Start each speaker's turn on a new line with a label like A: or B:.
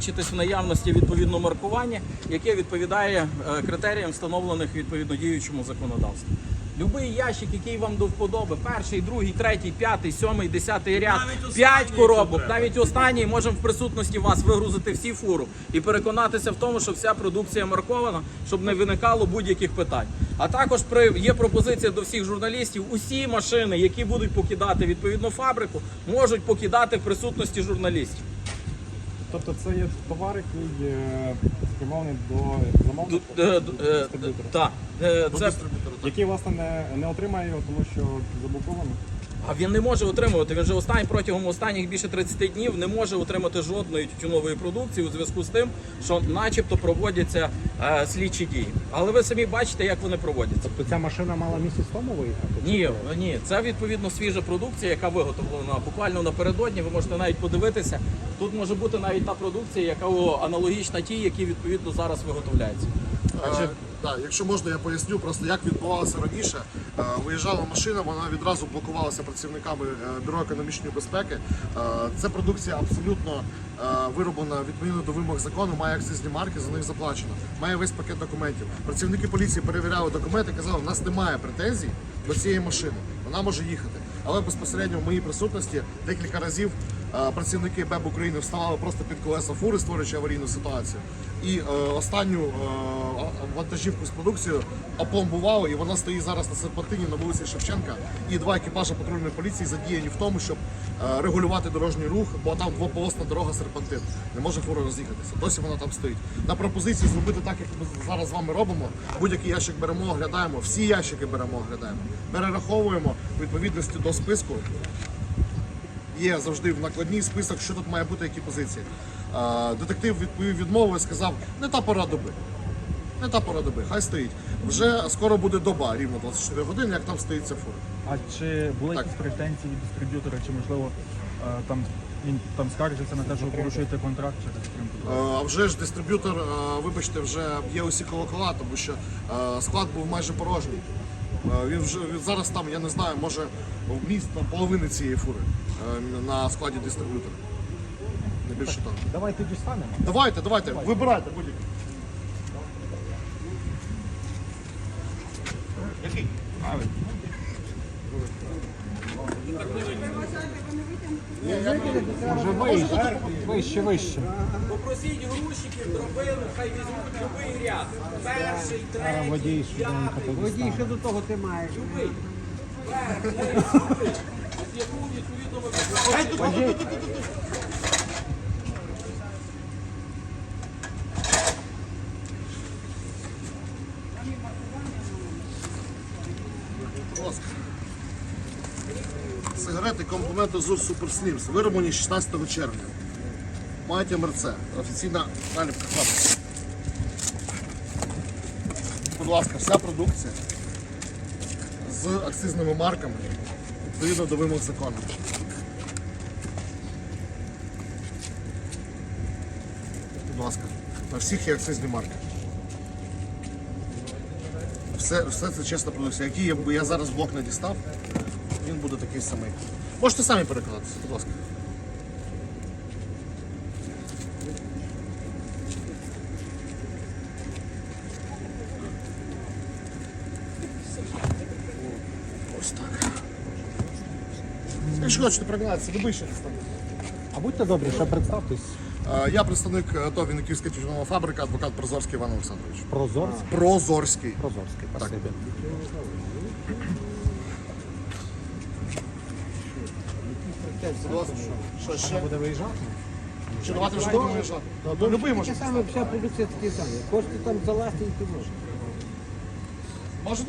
A: засвідчитись в наявності відповідного маркування, яке відповідає е, критеріям, встановлених відповідно діючому законодавству. Любий ящик, який вам до вподоби, перший, другий, третій, п'ятий, сьомий, десятий ряд,
B: Навіть
A: п'ять коробок, навіть останній можемо в присутності вас вигрузити всі фуру і переконатися в тому, що вся продукція маркована, щоб не виникало будь-яких питань. А також при є пропозиція до всіх журналістів: усі машини, які будуть покидати відповідну фабрику, можуть покидати в присутності журналістів.
C: Тобто це є товар, який е, спрямований до замовника,
A: Ду- е, е,
C: дистриб'ютора,
A: Так, е, це
C: який власне не, не отримає його, тому що заблоковано.
A: А він не може отримувати. Він же останній протягом останніх більше 30 днів не може отримати жодної тютюнової продукції у зв'язку з тим, що, начебто, проводяться е, слідчі дії. Але ви самі бачите, як вони проводяться.
D: Тобто ця машина мала місяць тому виїхати?
A: Ні, ні, це відповідно свіжа продукція, яка виготовлена буквально напередодні. Ви можете навіть подивитися. Тут може бути навіть та продукція, яка аналогічна тій, які відповідно зараз виготовляються.
E: Е, Так, якщо можна, я поясню просто як відбувалося раніше. Е, Виїжджала машина, вона відразу блокувалася працівниками е, бюро економічної безпеки. Це продукція абсолютно е, вироблена відповідно до вимог закону, має акцизні марки, за них заплачено. Має весь пакет документів. Працівники поліції перевіряли документи, казали, у нас немає претензій до цієї машини. Вона може їхати. Але безпосередньо в моїй присутності декілька разів працівники БЕБ України вставали просто під колеса фури, створюючи аварійну ситуацію. І е, останню е, вантажівку з продукцією опломбували, і вона стоїть зараз на серпантині на вулиці Шевченка. І два екіпажі патрульної поліції задіяні в тому, щоб е, регулювати дорожній рух, бо там двополосна дорога серпантин. Не може фура роз'їхатися. Досі вона там стоїть. На пропозиції зробити так, як ми зараз з вами робимо. Будь-який ящик беремо, оглядаємо, всі ящики беремо, оглядаємо, перераховуємо відповідності до списку є завжди в накладній список, що тут має бути, які позиції. Е, Детектив відповів відмову і сказав, не та пора доби. Не та пора доби, хай стоїть. Вже скоро буде доба, рівно 24 години, як там стоїть ця фура.
F: А чи були
E: Так.
F: якісь претензії від дистриб'ютора, чи можливо е, там він там скаржиться на те, що ви порушуєте контракт через
E: Е, А вже ж дистриб'ютор, е, вибачте, вже є усі колокола, тому що е, склад був майже порожній. Е, Він вже він зараз там, я не знаю, може в міст на половини цієї фури е, на складі дистриб'ютора. Не більше так.
D: Давайте дістанемо.
E: Давайте, давайте, вибирайте будь-який.
D: Може вище, вище, вище.
A: Попросіть грузчиків, дробину, хай візьмуть любий ряд. Перший,
D: А
A: третій,
D: водій
A: п'ятий.
D: Водій, що
G: до того ти маєш?
A: Любий. Перший, любий. З яку відповідно ви
E: Будь ласка. Сигарети компоненти ЗУР Супер Слімс, вироблені 16 червня. Мають МРЦ, офіційна наліпка фабрики. Будь ласка, вся продукція з акцизними марками відповідно до вимог закону. Будь ласка, на всіх є акцизні марки. Все, все це чесна продукція. Який я, я зараз блок не дістав, він буде такий самий. Можете самі переконатися, будь ласка. Ось так. Якщо хочете переконатися, любий ще.
D: А будьте добрі, ще представтесь.
E: Я представник е, ТОВ Вінниківська тютюнова фабрика, адвокат Прозорський Іван Олександрович.
D: Прозорський.
E: Прозорський.
D: Прозорський, спасибі.
E: Будь ласка, що ще?
D: Буде виїжджати?
E: Чи давати вже будемо виїжджати? Любий може.
G: Таке саме, вся продукція такі самі. Кошти там залазити і ти можеш.
E: Можете